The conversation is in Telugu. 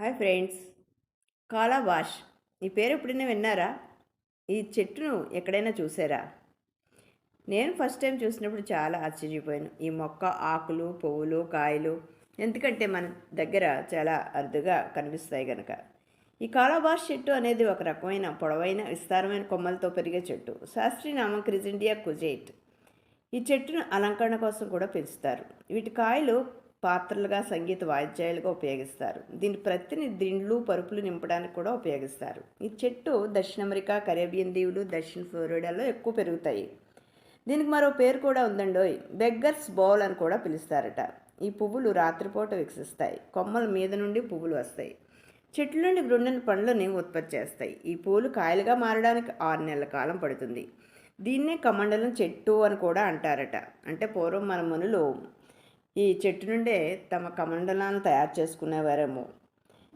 Hi friends. కాలాబాష్ ఈ పేరు ఎప్పుడైనా విన్నారా? ఈ చెట్టును ఎక్కడైనా చూసారా? నేను ఫస్ట్ టైం చూసినప్పుడు చాలా ఆశ్చర్యపోయాను. ఈ మొక్క ఆకులు పువ్వులు కాయలు ఎందుకంటే మన దగ్గర చాలా అరుదుగా కనిపిస్తాయి కనుక ఈ కాలాబాష్ చెట్టు అనేది ఒక రకమైన పొడవైన విస్తారమైన కొమ్మలతో పెరిగే చెట్టు. శాస్త్రీయ నామం క్రిజిండియా కుజేట్. ఈ చెట్టును అలంకరణ కోసం కూడా పెంచుతారు. వీటి కాయలు పాత్రలుగా సంగీత వాయిద్యాలుగా ఉపయోగిస్తారు. దీని ప్రతిని దిండ్లు పరుపులు నింపడానికి కూడా ఉపయోగిస్తారు. ఈ చెట్టు దక్షిణ అమెరికా కరేబియన్ దీవులు దక్షిణ ఫ్లోరిడాలో ఎక్కువ పెరుగుతాయి. దీనికి మరో పేరు కూడా ఉందండోయ్ బెగ్గర్స్ బౌల్ అని కూడా పిలుస్తారట. ఈ పువ్వులు రాత్రిపూట వికసిస్తాయి. కొమ్మల మీద నుండి పువ్వులు వస్తాయి. చెట్ల నుండి గ్రుండిన పండ్లని ఉత్పత్తి చేస్తాయి. ఈ పూలు కాయలుగా మారడానికి ఆరు నెలల కాలం పడుతుంది. దీన్నే కమండలం చెట్టు అని కూడా అంటారట. అంటే పూర్వం మన మునులు ఈ చెట్టు నుండే తమ కమండలాన్ని తయారు చేసుకునేవారేమో.